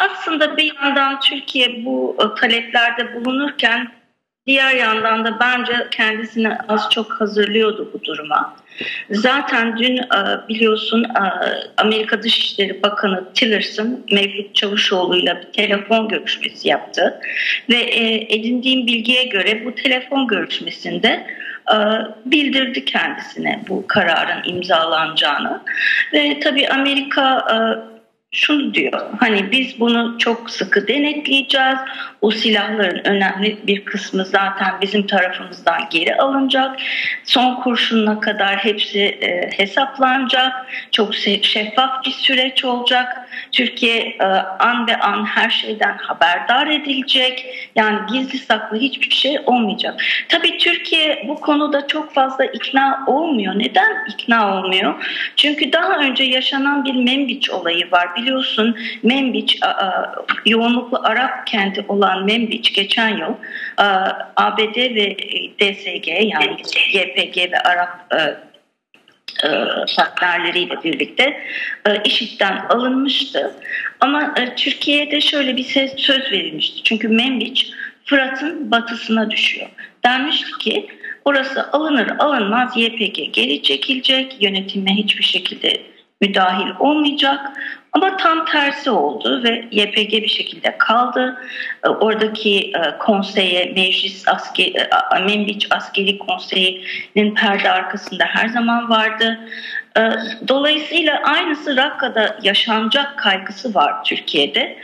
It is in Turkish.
Aslında bir yandan Türkiye bu e, taleplerde bulunurken diğer yandan da bence kendisini az çok hazırlıyordu bu duruma. Zaten dün e, biliyorsun e, Amerika Dışişleri Bakanı Tillerson Mevlüt Çavuşoğlu'yla bir telefon görüşmesi yaptı. Ve edindiğim bilgiye göre bu telefon görüşmesinde bildirdi kendisine bu kararın imzalanacağını. Ve tabii Amerika şunu diyor hani biz bunu çok sıkı denetleyeceğiz. O silahların önemli bir kısmı zaten bizim tarafımızdan geri alınacak. Son kurşununa kadar hepsi e, hesaplanacak. Çok şeffaf bir süreç olacak. Türkiye e, an ve an her şeyden haberdar edilecek. Yani gizli saklı hiçbir şey olmayacak. Tabii Türkiye bu konuda çok fazla ikna olmuyor. Neden ikna olmuyor? Çünkü daha önce yaşanan bir Membiç olayı var biliyorsun Membiç yoğunluklu Arap kenti olan Membiç geçen yıl ABD ve DSG yani YPG ve Arap partnerleriyle birlikte IŞİD'den alınmıştı. Ama Türkiye'de şöyle bir söz verilmişti. Çünkü Membiç Fırat'ın batısına düşüyor. Denmişti ki orası alınır alınmaz YPG geri çekilecek, yönetime hiçbir şekilde müdahil olmayacak. Ama tam tersi oldu ve YPG bir şekilde kaldı. E, oradaki e, konseye, meclis asker, e, Membiç Askeri Konseyi'nin perde arkasında her zaman vardı. Dolayısıyla aynısı Rakka'da yaşanacak kaygısı var Türkiye'de.